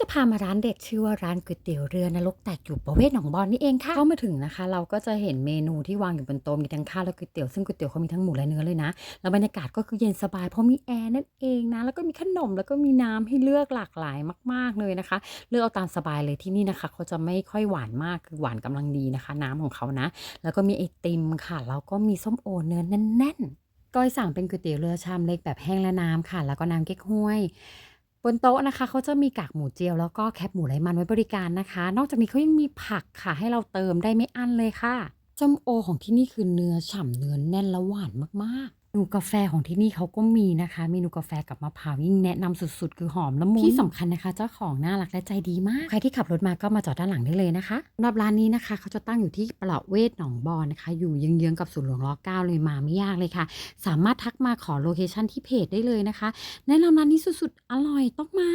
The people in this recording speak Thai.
จะพามาร้านเด็ดชื่อว่าร้านก๋วยเตี๋ยวเรือนรกแตกอยู่ประเวศหนองบอนนี่เองค่ะเข้ามาถึงนะคะ เราก็จะเห็นเมนูที่วางอยู่บนโต๊ะมีทั้งข้าวและก๋วยเตี๋ยวซึ่งก๋วยเตี๋ยวเขามีทั้งหมูและเนื้อเลยนะแล้วบรรยากาศก็คือเย็นสบายเพราะมีแอร์นั่นเองนะแล้วก็มีขนมแล้วก็มีน้ำให้เลือกหลากหลายมาก ๆเลยนะคะ เลือกเอาตามสบายเลยที่นี่นะคะเขาจะไม่ค่อยหวานมากคือหวานกำลังดีนะคะ น้ำของเขานะ แล้วก็มีไอติมค่ะแล้วก็มีส้มโอเนื้อแน่นๆก้อยสั่งเป็นก๋วยเตี๋ยวเรือชามเล็กแบบแห้งและน้ำค่ะ แล้วก็น้ำเก๊กฮวย บนโต๊ะนะคะเขาจะมีกากหมูเจียวแล้วก็แคบหมูไร้มันไว้บริการนะคะ นอกจากนี้เขายังมีผักค่ะ ให้เราเติมได้ไม่อั้นเลยค่ะส้มโอของที่นี่คือเนื้อฉ่ำเนื้อแน่นและหวานมากๆ นูกาแฟของที่นี่เขาก็มีนะคะ เมนูกาแฟกับมะพร้าวยิ่งแนะนำสุดๆ คือหอมละมุนที่สำคัญนะคะ เจ้าของน่ารักและใจดีมาก ใครที่ขับรถมาก็มาจอดด้านหลังได้เลยนะคะสำหรับร้านนี้นะคะ เขาจะตั้งอยู่ที่ประเวศหนองบอนนะคะ อยู่เยื้องๆกับศูนย์หลวงรเก้าเลยมาไม่ยากเลยค่ะ สามารถทักมาขอโลเคชั่นที่เพจได้เลยนะคะ แนะนำร้านนี้สุดๆ อร่อยต้องมา